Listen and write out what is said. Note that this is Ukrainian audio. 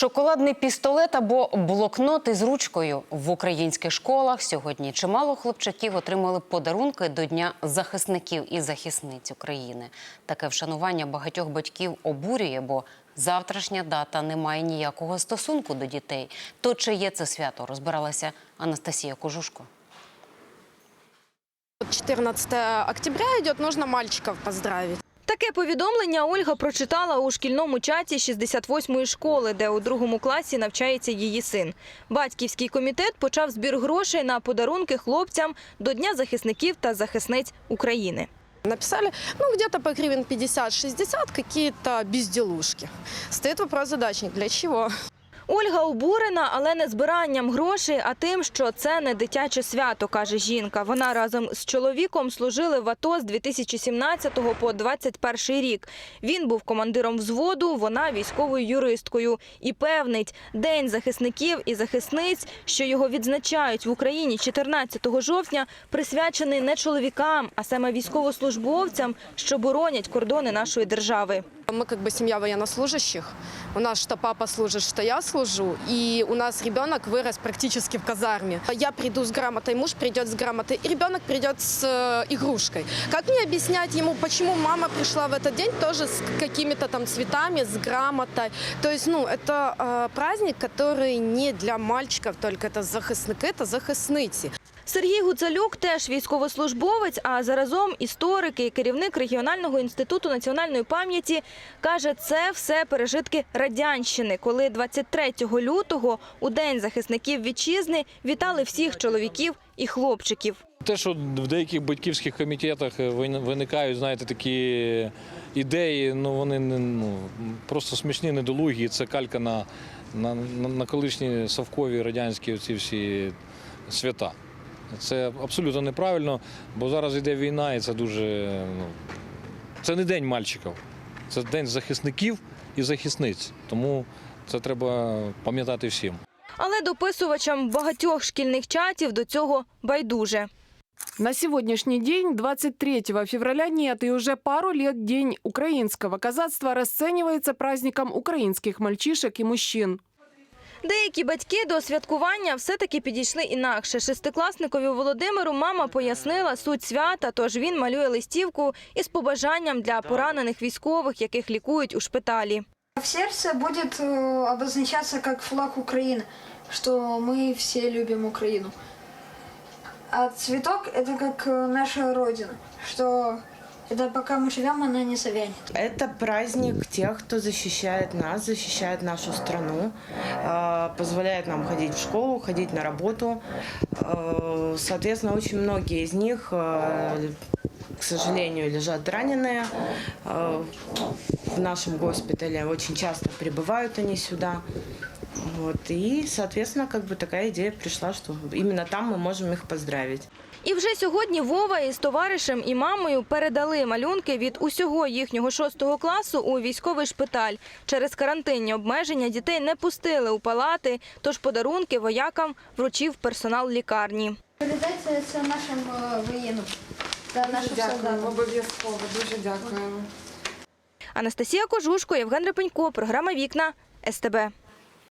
Шоколадний пістолет або блокнот із ручкою в українських школах сьогодні чимало хлопчаків отримали подарунки до Дня захисників і захисниць України. Таке вшанування багатьох батьків обурює, бо завтрашня дата не має ніякого стосунку до дітей. То чи є це свято? Розбиралася Анастасія Кожушко. Вот 14 октября идет, нужно мальчиков поздравить. Таке повідомлення Ольга прочитала у шкільному чаті 68-ї школи, де у другому класі навчається її син. Батьківський комітет почав збір грошей на подарунки хлопцям до Дня захисників та захисниць України. Написали, ну, где-то по гривен 50-60 какие-то безделушки. Стоит вопрос задачник, для чего? Ольга обурена, але не збиранням грошей, а тим, що це не дитяче свято, каже жінка. Вона разом з чоловіком служили в АТО з 2017 по 2021 рік. Він був командиром взводу, вона військовою юристкою. І певнить, День захисників і захисниць, що його відзначають в Україні 14 жовтня, присвячений не чоловікам, а саме військовослужбовцям, що боронять кордони нашої держави. Мы как бы семья военнослужащих. У нас что папа служит, что я служу И у нас ребенок вырос практически в казарме. Я приду с грамотой, муж придет с грамотой, и ребенок придет с э, игрушкой. Как мне объяснять ему, почему мама пришла в этот день тоже с какими-то там цветами, с грамотой? То есть, ну, это э, праздник, который не для мальчиков только, это захисники, это захисниці. Сергій Гуцалюк теж військовослужбовець, а заразом історик і керівник регіонального інституту національної пам'яті каже, це все пережитки радянщини, коли 23 лютого у день захисників вітчизни вітали всіх чоловіків і хлопчиків. Те, що в деяких батьківських комітетах виникають, знаєте, такі ідеї, ну вони ну просто смішні, недолугі. Це калька на, на, на, колишні совкові радянські ці всі свята. Це абсолютно неправильно, бо зараз йде війна, і це дуже ну, це не день мальчиків, це день захисників і захисниць. Тому це треба пам'ятати всім. Але дописувачам багатьох шкільних чатів до цього байдуже. На сегодняшний день, 23 февраля, нет, и уже пару лет День украинского казацтва расценивается праздником украинских мальчишек и мужчин. Деякі батьки до святкування все-таки підійшли інакше. Шестикласникові Володимиру мама пояснила суть свята, тож він малює листівку із побажанням для поранених військових, яких лікують у шпиталі. В сердце будет э, обозначаться как флаг Украины, что мы все любим Украину. А цветок это как э, наша родина, что это пока мы живем, она не завянет. Это праздник тех, кто защищает нас, защищает нашу страну, э, позволяет нам ходить в школу, ходить на работу. Э, Соответственно, очень многие из них, э, к сожалению, лежат раненые э, в нашем госпитале. Очень часто прибывают они сюда. Вот. И, соответственно, как бы такая идея пришла, что именно там мы можем их поздравить. І вже сьогодні Вова із товаришем і мамою передали малюнки від усього їхнього шостого класу у військовий шпиталь. Через карантинні обмеження дітей не пустили у палати, тож подарунки воякам вручив персонал лікарні. Передайте це нашим е, воєнним та нашим солдатам. обов'язково, дуже дякуємо. Анастасія Кожушко, Євген Репенько, програма Вікна СТБ.